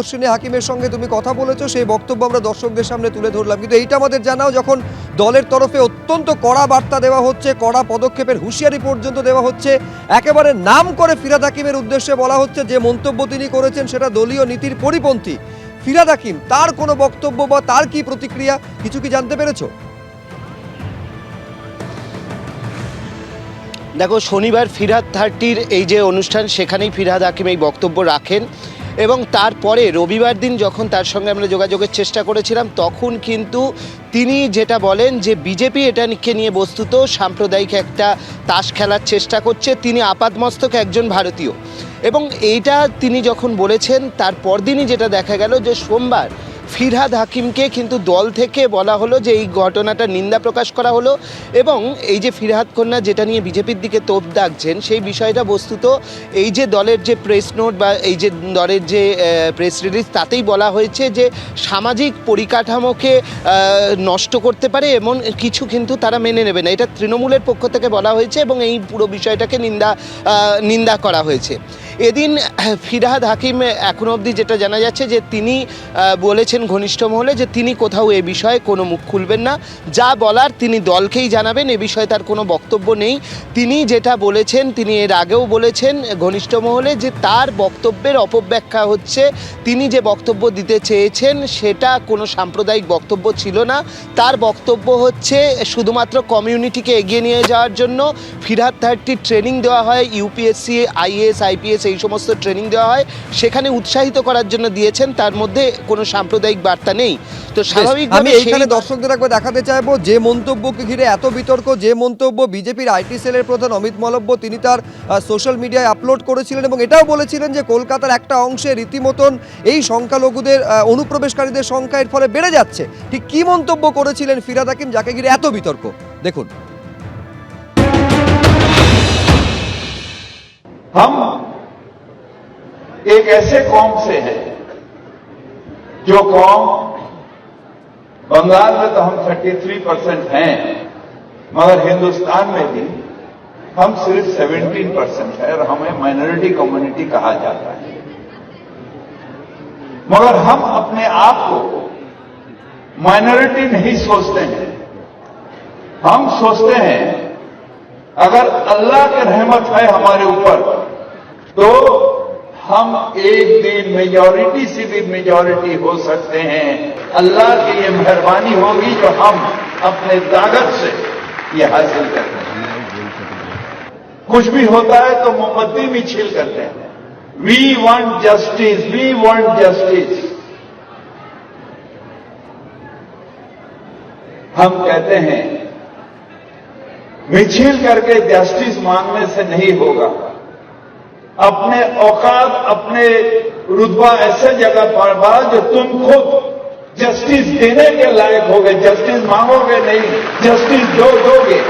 দর্শিনী হাকিমের সঙ্গে তুমি কথা বলেছ, সেই বক্তব্য আমরা দর্শকদের সামনে তুলে ধরলাম। কিন্তু এইটা আমাদের জানাও, যখন দলের তরফে অত্যন্ত কড়া বার্তা দেওয়া হচ্ছে, কড়া পদক্ষেপের হুঁশিয়ারি পর্যন্ত দেওয়া হচ্ছে, একেবারে নাম করে ফিরাদ হাকিমের উদ্দেশ্যে বলা হচ্ছে, যে মন্তব্য তিনি করেছেন সেটা দলীয় নীতির পরিপন্থী। ফিরাদ হাকিম, তার কোনো বক্তব্য বা তার কি প্রতিক্রিয়া, কিছু কি জানতে পেরেছ? দেখো, শনিবার ফিরাদ থার্টির এই যে অনুষ্ঠান, সেখানেই ফিরহাদ হাকিম এই বক্তব্য রাখেন। এবং তারপরে রবিবার দিন যখন তার সঙ্গে আমরা যোগাযোগের চেষ্টা করেছিলাম, তখন কিন্তু তিনি যেটা বলেন যে বিজেপি এটাকে নিয়ে বস্তুত সাম্প্রদায়িক একটা তাস খেলার চেষ্টা করছে। তিনি আপাতমস্তক একজন ভারতীয়। এবং এইটা তিনি যখন বলেছেন, তার পরদিনই যেটা দেখা গেল যে সোমবার ফিরহাদ হাকিমকে কিন্তু দল থেকে বলা হলো যে এই ঘটনাটা নিন্দা প্রকাশ করা হলো এবং এই যে ফিরহাদ কন্যা যেটা নিয়ে বিজেপির দিকে তোপ দাগছেন, সেই বিষয়টা বস্তুত এই যে দলের যে প্রেস নোট বা এই যে দলের যে প্রেস রিলিজ তাতেই বলা হয়েছে যে সামাজিক পরিকাঠামোকে নষ্ট করতে পারে এমন কিছু কিন্তু তারা মেনে নেবে না। এটা তৃণমূলের পক্ষ থেকে বলা হয়েছে এবং এই পুরো বিষয়টাকে নিন্দা নিন্দা করা হয়েছে। এদিন ফিরহাদ হাকিম এখনও অবধি যেটা জানা যাচ্ছে যে তিনি বলেছেন ঘনিষ্ঠ মহলে যে তিনি কোথাও এ বিষয়ে কোনো মুখ খুলবেন না। যা বলার তিনি দলকেই জানাবেন, এ বিষয়ে তার কোনো বক্তব্য নেই। তিনি যেটা বলেছেন, তিনি এর আগেও বলেছেন ঘনিষ্ঠ মহলে যে তার বক্তব্যের অপব্যাখ্যা হচ্ছে, তিনি যে বক্তব্য দিতে চেয়েছেন সেটা কোনো সাম্প্রদায়িক বক্তব্য ছিল না। তার বক্তব্য হচ্ছে শুধুমাত্র কমিউনিটিকে এগিয়ে নিয়ে যাওয়ার জন্য। ফিরহাদ থার্টির ট্রেনিং দেওয়া হয়, ইউপিএসসি আইএস আইপিএস এই সমস্ত ট্রেনিং দেওয়া হয় সেখানে উৎসাহিত করার জন্য দিয়েছেন তার মধ্যে কোনো সাম্প্রদায়িক বার্তা নেই। তো আমি স্বাভাবিকভাবে এইখানে দর্শকদের একবার দেখাতে চাইব যে মন্তব্যকে ঘিরে এত বিতর্ক যে মন্তব্য বিজেপির আইটি সেলের প্রধান অমিত মালব্য তিনি তার সোশ্যাল মিডিয়ায় আপলোড করেছিলেন এবং এটাও বলেছিলেন যে কলকাতার একটা অংশে রীতিমতন এই সংখ্যালঘুদের অনুপ্রবেশকারীদের সংখ্যা এর ফলে বেড়ে যাচ্ছে। ঠিক কি মন্তব্য করেছিলেন ফিরাদ হাকিম যাকে ঘিরে এত বিতর্ক? দেখুন। हम ایک ایسے قوم سے ہے جو قوم بنگال میں تو ہم 33 پرسینٹ ہیں، مگر ہندوستان میں بھی ہم صرف 17 پرسینٹ ہیں اور ہمیں مائنورٹی کمیونٹی کہا جاتا ہے۔ مگر ہم اپنے آپ کو مائنورٹی نہیں سوچتے ہیں۔ ہم سوچتے ہیں، اگر اللہ کی رحمت ہے ہمارے اوپر، تو ہم ایک دن میجورٹی سے بھی میجورٹی ہو سکتے ہیں۔ اللہ کی یہ مہربانی ہوگی جو ہم اپنے طاقت سے یہ حاصل کرتے ہیں۔ کچھ بھی ہوتا ہے تو مومبتی بھی چھیل کرتے ہیں۔ وی وانٹ جسٹس وی وانٹ جسٹس ہم کہتے ہیں مچھل کر کے جسٹس مانگنے سے نہیں ہوگا۔ اپنے اوقات، اپنے رتبہ ایسے جگہ پر بار جو تم خود جسٹس دینے کے لائق ہوگے جسٹس مانگو گے نہیں جسٹس دو دو گے۔